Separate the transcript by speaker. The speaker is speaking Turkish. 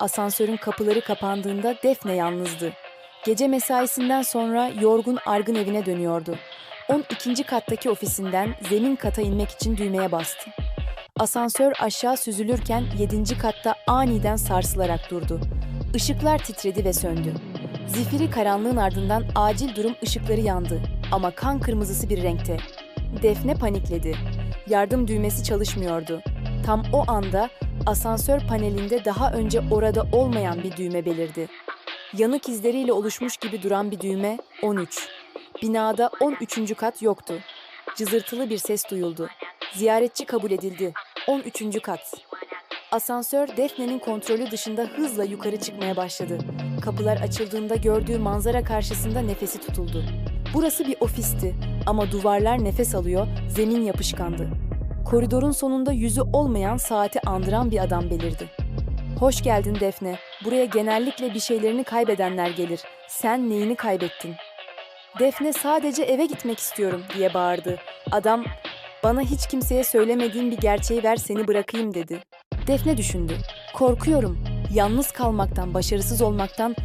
Speaker 1: Asansörün kapıları kapandığında Defne yalnızdı. Gece mesaisinden sonra yorgun argın evine dönüyordu. 12. kattaki ofisinden zemin kata inmek için düğmeye bastı. Asansör aşağı süzülürken 7. katta aniden sarsılarak durdu. Işıklar titredi ve söndü. Zifiri karanlığın ardından acil durum ışıkları yandı ama kan kırmızısı bir renkte. Defne panikledi. Yardım düğmesi çalışmıyordu. Tam o anda asansör panelinde daha önce orada olmayan bir düğme belirdi. Yanık izleriyle oluşmuş gibi duran bir düğme 13. Binada 13. kat yoktu. Cızırtılı bir ses duyuldu. Ziyaretçi kabul edildi. 13. kat. Asansör Defne'nin kontrolü dışında hızla yukarı çıkmaya başladı. Kapılar açıldığında gördüğü manzara karşısında nefesi tutuldu. Burası bir ofisti ama duvarlar nefes alıyor, zemin yapışkandı. Koridorun sonunda yüzü olmayan saati andıran bir adam belirdi. Hoş geldin Defne. Buraya genellikle bir şeylerini kaybedenler gelir. Sen neyini kaybettin? Defne sadece eve gitmek istiyorum diye bağırdı. Adam bana hiç kimseye söylemediğin bir gerçeği ver seni bırakayım dedi. Defne düşündü. Korkuyorum. Yalnız kalmaktan, başarısız olmaktan